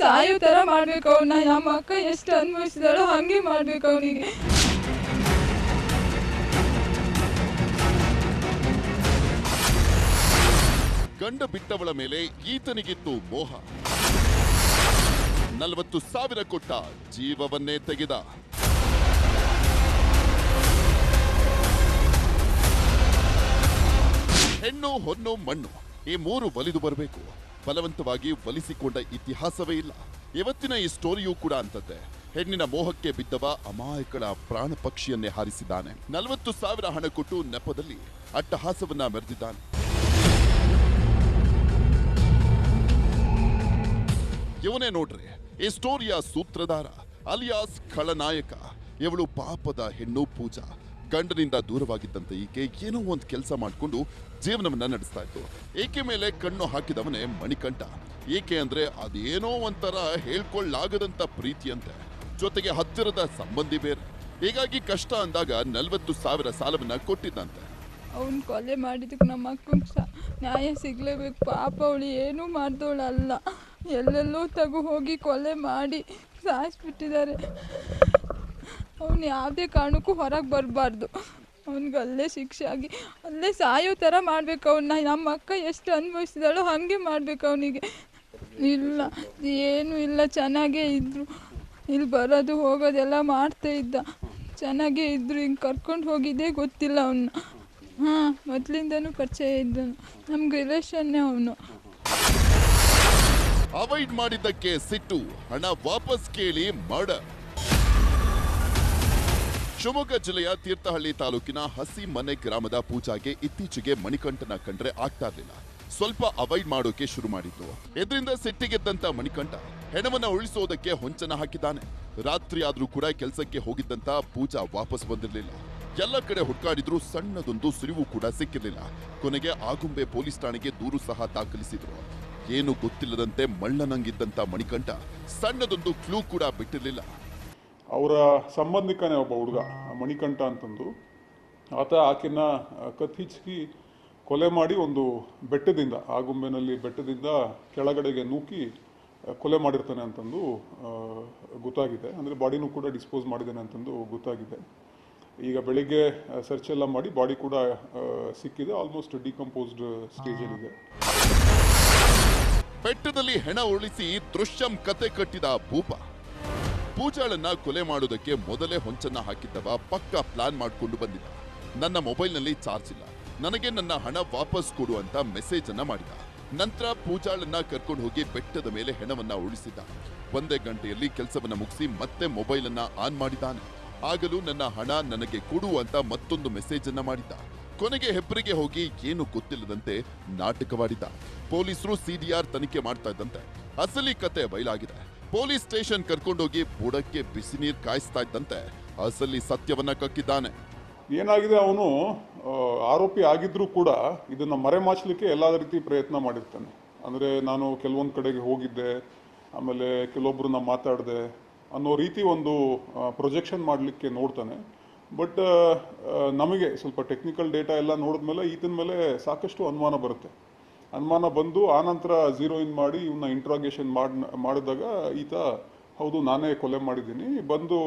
ಸಾಯೋ ತರ ಮಾಡ್ಬೇಕು ಅವ್ನ, ನಮ್ಮ ಅಕ್ಕ ಎಷ್ಟು ಅನ್ಭವಿಸಿದಾಳೋ ಹಂಗೆ ಮಾಡ್ಬೇಕು ಅವನಿಗೆ. ಗಂಡ ಬಿಟ್ಟವಳ ಮೇಲೆ ಈತನಿಗಿತ್ತು ಮೋಹ. ನಲವತ್ತು ಸಾವಿರ ಕೊಟ್ಟ ಜೀವವನ್ನೇ ತೆಗೆದ. ಹೆಣ್ಣು, ಹೊನ್ನು, ಮಣ್ಣು, ಈ ಮೂರು ಒಲಿದು ಬರಬೇಕು. ಬಲವಂತವಾಗಿ ಒಲಿಸಿಕೊಂಡ ಇತಿಹಾಸವೇ ಇಲ್ಲ. ಇವತ್ತಿನ ಈ ಸ್ಟೋರಿಯೂ ಕೂಡ ಅಂತದ್ದೆ ಹೆಣ್ಣಿನ ಮೋಹಕ್ಕೆ ಬಿದ್ದವ ಅಮಾಯಕಳ ಪ್ರಾಣ ಪಕ್ಷಿಯನ್ನೇ ಹಾರಿಸಿದ್ದಾನೆ. ನಲವತ್ತು ಸಾವಿರ ಹಣ ಕೊಟ್ಟು ನೆಪದಲ್ಲಿ ಅಟ್ಟಹಾಸವನ್ನ ಮೆರೆದಿದ್ದಾನೆ. ಇವನೇ ನೋಡ್ರಿ, ಈ ಸ್ಟೋರಿಯ ಸೂತ್ರಧಾರ, ಅಲಿಯಾಸ್ ಖಳನಾಯಕ. ಇವಳು ಪಾಪದ ಹೆಣ್ಣು ಪೂಜಾ. ಗಂಡನಿಂದ ದೂರವಾಗಿದ್ದಂತೆ ಈಕೆ ಏನೋ ಒಂದು ಕೆಲಸ ಮಾಡಿಕೊಂಡು ಜೀವನವನ್ನ ನಡೆಸ್ತಾ ಇತ್ತು. ಈಕೆ ಮೇಲೆ ಕಣ್ಣು ಹಾಕಿದವನೇ ಮಣಿಕಂಠ. ಈಕೆ ಅಂದ್ರೆ ಅದೇನೋ ಒಂಥರ ಹೇಳ್ಕೊಳ್ಳಾಗದಂತ ಪ್ರೀತಿಯಂತೆ. ಜೊತೆಗೆ ಹತ್ತಿರದ ಸಂಬಂಧಿ ಬೇರೆ. ಹೀಗಾಗಿ ಕಷ್ಟ ಅಂದಾಗ ನಲ್ವತ್ತು ಸಾವಿರ ಸಾಲವನ್ನ ಕೊಟ್ಟಿದ್ದಂತೆ ಅವ್ನು ಕೊಲೆ ಮಾಡಿದಕ್ಕೆ ನಮ್ಮ ಅಕ್ಕಂಗೆ ಸಹ ನ್ಯಾಯ ಸಿಗ್ಲೇಬೇಕು. ಪಾಪ ಅವಳು ಏನೂ ಮಾಡ್ದವಳಲ್ಲ ಎಲ್ಲೆಲ್ಲೋ ತಗು ಹೋಗಿ ಕೊಲೆ ಮಾಡಿ ಸಾಯಿಸ್ಬಿಟ್ಟಿದ್ದಾರೆ. ಅವನು ಯಾವುದೇ ಕಾರಣಕ್ಕೂ ಹೊರಗೆ ಬರಬಾರ್ದು. ಅವ್ನಿಗೆ ಅಲ್ಲೇ ಶಿಕ್ಷೆ ಆಗಿ, ಅಲ್ಲೇ ಸಾಯೋ ಥರ ಮಾಡಬೇಕು ಅವನ್ನ ನಮ್ಮ ಅಕ್ಕ ಎಷ್ಟು ಅನುಭವಿಸಿದಾಳೋ ಹಾಗೆ ಮಾಡಬೇಕು ಅವನಿಗೆ. ಇಲ್ಲ, ಏನೂ ಇಲ್ಲ, ಚೆನ್ನಾಗೇ ಇದ್ದರು ಇಲ್ಲಿ ಬರೋದು, ಹೋಗೋದೆಲ್ಲ ಮಾಡ್ತಾ ಇದ್ದ. ಚೆನ್ನಾಗೇ ಇದ್ದರು ಹಿಂಗೆ ಕರ್ಕೊಂಡು ಹೋಗಿದ್ದೇ ಗೊತ್ತಿಲ್ಲ ಅವನ್ನ ಹಾಂ, ಮೊದಲಿಂದನೂ ಪರಿಚಯ ಇದ್ದನು. ನಮ್ಗೆ ರಿಲೇಷನ್ನೇ ಅವನು. ಅವಾಯ್ಡ್ ಮಾಡಿದ್ದಕ್ಕೆ ಸಿಟ್ಟು, ಹಣ ವಾಪಸ್ ಕೇಳಿ ಮರ್ಡರ್ ಶಿವಮೊಗ್ಗ ಜಿಲ್ಲೆಯ ತೀರ್ಥಹಳ್ಳಿ ತಾಲೂಕಿನ ಹಸಿ ಮನೆ ಗ್ರಾಮದ ಪೂಜಾಗೆ ಇತ್ತೀಚೆಗೆ ಮಣಿಕಂಠನ ಕಂಡ್ರೆ ಆಗ್ತಾ ಇರಲಿಲ್ಲ ಸ್ವಲ್ಪ ಅವಾಯ್ಡ್ ಮಾಡೋಕೆ ಶುರು ಮಾಡಿತ್ತು. ಇದರಿಂದ ಸಿಟ್ಟಿಗೆದ್ದಂತ ಮಣಿಕಂಠ ಹೆಣವನ್ನ ಉಳಿಸೋದಕ್ಕೆ ಹೊಂಚನ ಹಾಕಿದ್ದಾನೆ. ರಾತ್ರಿ ಆದ್ರೂ ಕೂಡ ಕೆಲಸಕ್ಕೆ ಹೋಗಿದ್ದಂತ ಪೂಜಾ ವಾಪಸ್ ಬಂದಿರಲಿಲ್ಲ. ಎಲ್ಲ ಕಡೆ ಹುಡ್ಕಾಡಿದ್ರು ಸಣ್ಣದೊಂದು ಸುರಿವು ಕೂಡ ಸಿಕ್ಕಿರಲಿಲ್ಲ. ಕೊನೆಗೆ ಆಗುಂಬೆ ಪೊಲೀಸ್ ಠಾಣೆಗೆ ದೂರು ಸಹ ದಾಖಲಿಸಿದ್ರು. ಏನು ಗೊತ್ತಿಲ್ಲದಂತೆ ಮಳ್ಳನಂಗಿದ್ದಂತ ಮಣಿಕಂಠ ಸಣ್ಣದೊಂದು ಕ್ಲೂ ಕೂಡ ಬಿಟ್ಟಿರಲಿಲ್ಲ. ಅವರ ಸಂಬಂಧಿಕನೇ ಒಬ್ಬ ಹುಡುಗ ಮಣಿಕಂಠ ಅಂತಂದು. ಆತ ಆಕೆನ ಕತ್ತಿಚ್ಚಿ ಕೊಲೆ ಮಾಡಿ ಒಂದು ಬೆಟ್ಟದಿಂದ ಆಗುಂಬೆನಲ್ಲಿ ಬೆಟ್ಟದಿಂದ ಕೆಳಗಡೆಗೆ ನೂಕಿ ಕೊಲೆ ಮಾಡಿರ್ತಾನೆ ಅಂತಂದು ಗೊತ್ತಾಗಿದೆ. ಅಂದರೆ ಬಾಡಿನೂ ಕೂಡ ಡಿಸ್ಪೋಸ್ ಮಾಡಿದ್ದಾನೆ ಅಂತಂದು ಗೊತ್ತಾಗಿದೆ. ಈಗ ಬೆಳಿಗ್ಗೆ ಸರ್ಚ್ ಎಲ್ಲ ಮಾಡಿ ಬಾಡಿ ಕೂಡ ಸಿಕ್ಕಿದೆ ಆಲ್ಮೋಸ್ಟ್ ಡಿಕಂಪೋಸ್ಡ್ ಸ್ಟೇಜಲ್ಲಿದೆ ಬೆಟ್ಟದಲ್ಲಿ ಹೆಣ ಉಳಿಸಿ ದೃಶ್ಯಂ ಕತೆ ಕಟ್ಟಿದ ಭೂಪ. ಪೂಜಾಳನ್ನ ಕೊಲೆ ಮಾಡೋದಕ್ಕೆ ಮೊದಲೇ ಹೊಂಚನ್ನ ಹಾಕಿದ್ದವ ಪಕ್ಕ ಪ್ಲಾನ್ ಮಾಡಿಕೊಂಡು ಬಂದಿದ್ದ. ನನ್ನ ಮೊಬೈಲ್ನಲ್ಲಿ ಚಾರ್ಜ್ ಇಲ್ಲ. ನನಗೆ ನನ್ನ ಹಣ ವಾಪಸ್ ಕೊಡು ಅಂತ ಮೆಸೇಜ್ ಅನ್ನ ಮಾಡಿದ. ನಂತರ ಪೂಜಾಳನ್ನ ಕರ್ಕೊಂಡು ಹೋಗಿ ಬೆಟ್ಟದ ಮೇಲೆ ಹೆಣವನ್ನ ಉಳಿಸಿದ್ದ. ಒಂದೇ ಗಂಟೆಯಲ್ಲಿ ಕೆಲಸವನ್ನ ಮುಗಿಸಿ ಮತ್ತೆ ಮೊಬೈಲ್ ಅನ್ನ ಆನ್ ಮಾಡಿದ್ದಾನೆ. ಆಗಲೂ ನನ್ನ ಹಣ ನನಗೆ ಕೊಡು ಅಂತ ಮತ್ತೊಂದು ಮೆಸೇಜ್ ಅನ್ನ ಮಾಡಿದ್ದ. ಕೊನೆಗೆ ಹೆಬ್ಬರಿಗೆ ಹೋಗಿ ಏನು ಗೊತ್ತಿಲ್ಲದಂತೆ ನಾಟಕವಾಡಿದ್ದ. ಪೊಲೀಸರು ಸಿಡಿಆರ್ ತನಿಖೆ ಮಾಡ್ತಾ ಇದ್ದಂತೆ. ಅಸಲಿ ಕತೆ ಬಯಲಾಗಿದೆ. ಪೊಲೀಸ್ ಸ್ಟೇಷನ್ ಕರ್ಕೊಂಡೋಗಿ ಬುಡಕ್ಕೆ ಬಿಸಿ ನೀರು ಕಾಯಿಸ್ತಾ ಇದ್ದಂತೆ. ಅಸಲಿ ಸತ್ಯವನ್ನ ಕಕ್ಕಿದ್ದಾನೆ. ಏನಾಗಿದೆ ಅವನು ಆರೋಪಿ ಆಗಿದ್ರೂ ಕೂಡ ಇದನ್ನ ಮರೆಮಾಚಲಿಕ್ಕೆ ಎಲ್ಲ ರೀತಿ ಪ್ರಯತ್ನ ಮಾಡಿರ್ತಾನೆ. ಅಂದರೆ ನಾನು ಕೆಲವೊಂದು ಕಡೆಗೆ ಹೋಗಿದ್ದೆ, ಆಮೇಲೆ ಕೆಲವೊಬ್ಬರನ್ನ ಮಾತಾಡಿದೆ ಅನ್ನೋ ರೀತಿ ಒಂದು ಪ್ರೊಜೆಕ್ಷನ್ ಮಾಡಲಿಕ್ಕೆ ನೋಡ್ತಾನೆ. ಬಟ್ ನಮಗೆ ಸ್ವಲ್ಪ ಟೆಕ್ನಿಕಲ್ ಡೇಟಾ ಎಲ್ಲ ನೋಡಿದ್ಮೇಲೆ ಈತನ ಮೇಲೆ ಸಾಕಷ್ಟು ಅನುಮಾನ ಬರುತ್ತೆ. ಅನುಮಾನ ಬಂದು ಆನಂತರ ಝೀರೋ ಇನ್ ಮಾಡಿ ಇವನ್ನ ಇಂಟ್ರಾಗೇಷನ್ ಮಾಡ್, ಮಾಡಿದಾಗ ಈತ, ಹೌದು, ನಾನೇ ಕೊಲೆ ಮಾಡಿದ್ದೀನಿ, ಬಂದು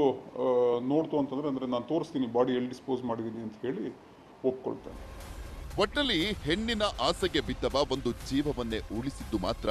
ನೋಡ್ತು ಅಂತಂದ್ರೆ, ಅಂದರೆ ನಾನು ತೋರಿಸ್ತೀನಿ, ಬಾಡಿ ಎಲ್ಲಿ ಡಿಸ್ಪೋಸ್ ಮಾಡಿದ್ದೀನಿ ಅಂತ ಹೇಳಿ ಒಪ್ಕೊಳ್ತಾನೆ. ಒಟ್ಟಲ್ಲಿ ಹೆಣ್ಣಿನ ಆಸೆಗೆ ಬಿದ್ದವ ಒಂದು ಜೀವವನ್ನೇ ಉಳಿಸಿದ್ದು ಮಾತ್ರ